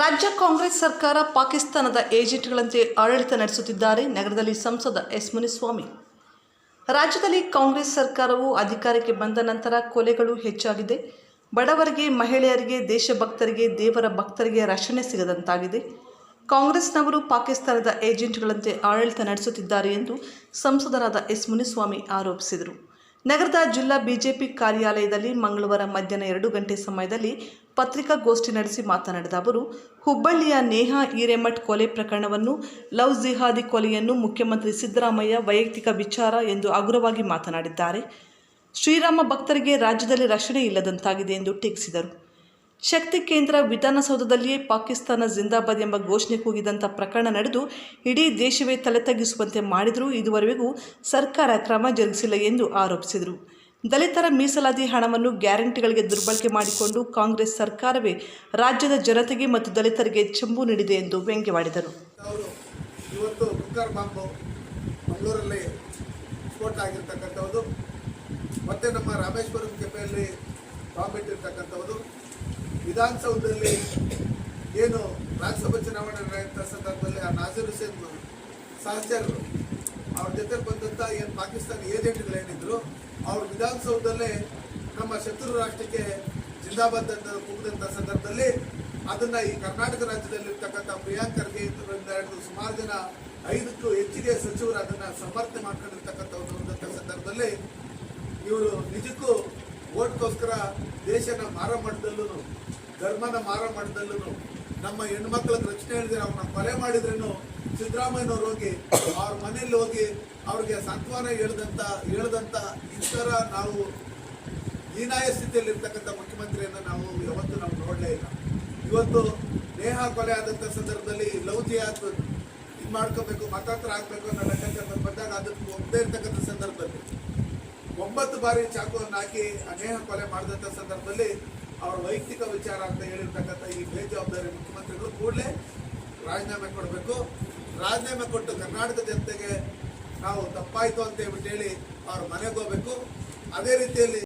ರಾಜ್ಯ ಕಾಂಗ್ರೆಸ್ ಸರ್ಕಾರ ಪಾಕಿಸ್ತಾನದ ಏಜೆಂಟ್ಗಳಂತೆ ಆಡಳಿತ ನಡೆಸುತ್ತಿದ್ದಾರೆ. ನಗರದಲ್ಲಿ ಸಂಸದ ಎಸ್ ಮುನಿಸ್ವಾಮಿ. ರಾಜ್ಯದಲ್ಲಿ ಕಾಂಗ್ರೆಸ್ ಸರ್ಕಾರವು ಅಧಿಕಾರಕ್ಕೆ ಬಂದ ನಂತರ ಕೊಲೆಗಳು ಹೆಚ್ಚಾಗಿದೆ. ಬಡವರಿಗೆ, ಮಹಿಳೆಯರಿಗೆ, ದೇಶಭಕ್ತರಿಗೆ, ದೇವರ ಭಕ್ತರಿಗೆ ರಕ್ಷಣೆ ಸಿಗದಂತಾಗಿದೆ. ಕಾಂಗ್ರೆಸ್ನವರು ಪಾಕಿಸ್ತಾನದ ಏಜೆಂಟ್ಗಳಂತೆ ಆಡಳಿತ ನಡೆಸುತ್ತಿದ್ದಾರೆ ಎಂದು ಸಂಸದರಾದ ಎಸ್ ಮುನಿಸ್ವಾಮಿ ಆರೋಪಿಸಿದರು. ನಗರದ ಜಿಲ್ಲಾ ಬಿಜೆಪಿ ಕಾರ್ಯಾಲಯದಲ್ಲಿ ಮಂಗಳವಾರ ಮಧ್ಯಾಹ್ನ ಎರಡು ಗಂಟೆ ಸಮಯದಲ್ಲಿ ಪತ್ರಿಕಾಗೋಷ್ಠಿ ನಡೆಸಿ ಮಾತನಾಡಿದ ಅವರು, ಹುಬ್ಬಳ್ಳಿಯ ನೇಹಾ ಹಿರೇಮಠ್ ಕೊಲೆ ಪ್ರಕರಣವನ್ನು ಲವ್ ಜಿಹಾದಿ ಕೊಲೆಯನ್ನು ಮುಖ್ಯಮಂತ್ರಿ ಸಿದ್ದರಾಮಯ್ಯ ವೈಯಕ್ತಿಕ ವಿಚಾರ ಎಂದು ಹಗುರವಾಗಿ ಮಾತನಾಡಿದ್ದಾರೆ. ಶ್ರೀರಾಮ ಭಕ್ತರಿಗೆ ರಾಜ್ಯದಲ್ಲಿ ರಕ್ಷಣೆ ಇಲ್ಲದಂತಾಗಿದೆ ಎಂದು ಟೀಕಿಸಿದರು. ಶಕ್ತಿ ಕೇಂದ್ರ ವಿಧಾನಸೌಧದಲ್ಲಿಯೇ ಪಾಕಿಸ್ತಾನ ಜಿಂದಾಬಾದ್ ಎಂಬ ಘೋಷಣೆ ಕೂಗಿದಂಥ ಪ್ರಕರಣ ನಡೆದು ಇಡೀ ದೇಶವೇ ತಲೆ ತಗ್ಗಿಸುವಂತೆ ಮಾಡಿದರೂ ಇದುವರೆಗೂ ಸರ್ಕಾರ ಕ್ರಮ ಜರುಗಿಸಿಲ್ಲ ಎಂದು ಆರೋಪಿಸಿದರು. ದಲಿತರ ಮೀಸಲಾತಿ ಹಣವನ್ನು ಗ್ಯಾರಂಟಿಗಳಿಗೆ ದುರ್ಬಳಕೆ ಮಾಡಿಕೊಂಡು ಕಾಂಗ್ರೆಸ್ ಸರ್ಕಾರವೇ ರಾಜ್ಯದ ಜನತೆಗೆ ಮತ್ತು ದಲಿತರಿಗೆ ಚೆಂಬು ನೀಡಿದೆ ಎಂದು ವ್ಯಂಗ್ಯವಾಡಿದರು. ಮತ್ತೆ ನಮ್ಮ ರಾಮೇಶ್ವರಂ ಕೆಪೆಯಲ್ಲಿ ಬಾಂಬ್ ವಿಧಾನಸೌಧದಲ್ಲಿ ಏನು ರಾಜ್ಯಸಭಾ ಚುನಾವಣೆ ನಡೆಯುವಂಥ ಸಂದರ್ಭದಲ್ಲಿ ಆ ನಾಜೀರ್ ಹುಸೇನ್ ಸಹಚರರು, ಅವ್ರ ಜೊತೆ ಬಂದಂಥ ಏನು ಏಜೆಂಟ್ಗಳು ಏಜೆಂಟ್ಗಳೇನಿದ್ರು ಅವ್ರ ವಿಧಾನಸೌಧದಲ್ಲೇ ನಮ್ಮ ಶತ್ರು ರಾಷ್ಟ್ರಕ್ಕೆ ಜಿಂದಾಬಾದ್ ಅಂತ ಕೂಗಿದಂಥ ಸಂದರ್ಭದಲ್ಲಿ ಅದನ್ನ ಈ ಕರ್ನಾಟಕ ರಾಜ್ಯದಲ್ಲಿರ್ತಕ್ಕಂಥ ಪ್ರಿಯಾಂಕ್ ಖರ್ಗೆ ಹಿಡಿದು ಸುಮಾರು ಜನ ಐದಕ್ಕೂ ಹೆಚ್ಚಿಗೆ ಸಚಿವರು ಅದನ್ನ ಸಮರ್ಥನೆ ಮಾಡ್ಕೊಂಡಿರ್ತಕ್ಕಂಥ ಒಂದು ಸಂದರ್ಭದಲ್ಲಿ ಇವರು ನಿಜಕ್ಕೂ ಓಟ್ಗೋಸ್ಕರ ದೇಶನ ಮಾರ ಮಟ್ಟದಲ್ಲೂ ಧರ್ಮನ ಮಾರ ಮಟ್ಟದಲ್ಲೂ ನಮ್ಮ ಹೆಣ್ಮಕ್ಳ ರಕ್ಷಣೆ ಹೇಳಿದ್ರೆ ಅವ್ರನ್ನ ಕೊಲೆ ಮಾಡಿದ್ರೂ ಸಿದ್ದರಾಮಯ್ಯನವ್ರು ಹೋಗಿ ಅವ್ರ ಮನೇಲಿ ಹೋಗಿ ಅವ್ರಿಗೆ ಸಾಂತ್ವನ ಹೇಳ್ದಂತ ಹೇಳ್ದಂತ ಇತರ ನಾವು ಹೀನಾಯ ಸ್ಥಿತಿಯಲ್ಲಿ ಇರ್ತಕ್ಕಂಥ ಮುಖ್ಯಮಂತ್ರಿಯನ್ನ ನಾವು ಯಾವತ್ತೂ ನಾವು ನೋಡಲೇ ಇಲ್ಲ. ಇವತ್ತು ನೇಹ ಕೊಲೆ ಆದಂಥ ಸಂದರ್ಭದಲ್ಲಿ ಲವ್ ಜಿಹಾದ್ ಇದು ಮಾಡ್ಕೋಬೇಕು, ಮತಾಂತರ ಆಗಬೇಕು ಅನ್ನೋ ಲೆಕ್ಕಾಚಾರ ಬಂದಾಗ ಅದಕ್ಕೆ ಒಪ್ಪದೇ ಇರ್ತಕ್ಕಂಥ ಸಂದರ್ಭದಲ್ಲಿ ಒಂಬತ್ತು ಬಾರಿ ಚಾಕುವನ್ನು ಹಾಕಿ ಅನೇಹ ನೇಹ ಕೊಲೆ ಮಾಡಿದಂಥ ಸಂದರ್ಭದಲ್ಲಿ ಅವರ ವೈಯಕ್ತಿಕ ವಿಚಾರ ಅಂತ ಹೇಳಿರ್ತಕ್ಕಂಥ ಈ ಬೇಜವಾಬ್ದಾರಿ ಮುಖ್ಯಮಂತ್ರಿಗಳು ಕೂಡಲೇ ರಾಜೀನಾಮೆ ಕೊಡಬೇಕು. ರಾಜೀನಾಮೆ ಕೊಟ್ಟು ಕರ್ನಾಟಕ ಜನತೆಗೆ ನಾವು ತಪ್ಪಾಯಿತು ಅಂತ ಹೇಳ್ಬಿಟ್ಟು ಹೇಳಿ ಅವ್ರ ಮನೆಗೆ ಹೋಗ್ಬೇಕು. ಅದೇ ರೀತಿಯಲ್ಲಿ